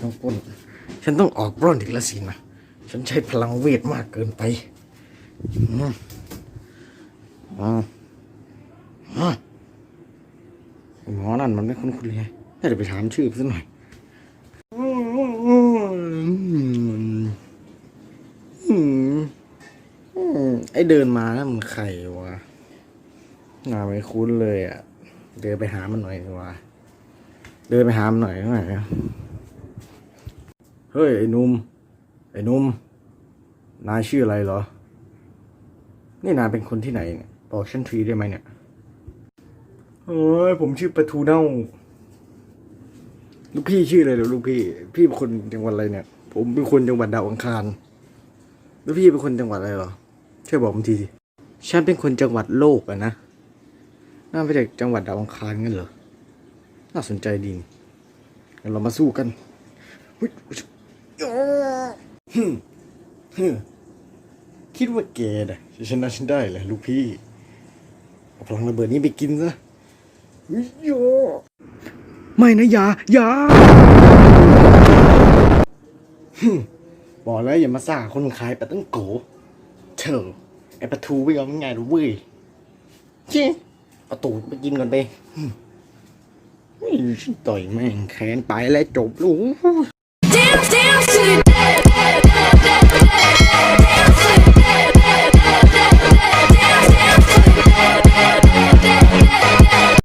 ต้องปล้นฉันต้องออกปล้นอีกแล้วสินะฉันใช้พลังเวทมากเกินไปอืมอหมอนั่นมันไม่คุ้นๆเลยน่าจะไปถามชื่อเพื่อนหน่อยไอเดินมาแล้วมันใครวะหน้าไม่คุ้นเลยอะ เดินไปหามันหน่อยดีกว่า เดินไปหามหน่อยหน่อยเฮ้ย ไอ้นุ่ม ไอ้นุ่ม นายชื่ออะไรเหรอ นี่นายเป็นคนที่ไหนเนี่ยบอกฉันทีได้ไหมเนี่ยเฮ้ยผมชื่อปะทูเน่า ลูกพี่ชื่ออะไรเหรอลูกพี่ พี่เป็นคนจังหวัดอะไรเนี่ย ผมเป็นคนจังหวัดดาวอังคารแล้วพี่เป็นคนจังหวัดอะไรเหรอ ช่วยบอกผมทีสิ ฉันเป็นคนจังหวัดโลกอะนะ น่าไปจากจังหวัดดาวอังคารงั้นเหรอ น่าสนใจดีนี่งั้นเรามาสู้กันเฮ้ยฮึ่มฮึ่มคิดว่าแกน่ะจะชนะฉันได้เหรอลูกพี่เอาพลังระเบิดนี้ไปกินซะเฮ้ยโยไม่นะอย่าอย่าฮึ่มบอกแล้วอย่ามาซ่าคนขายปลาตั้งโกเธอไอปลาทูไม่ยอมง่ายหรอกเว้ยเจ๊เอาตูดไปกินก่อนไปเฮ้ยฉัน ต่อยแม่งแขนไปแล้วจบลูก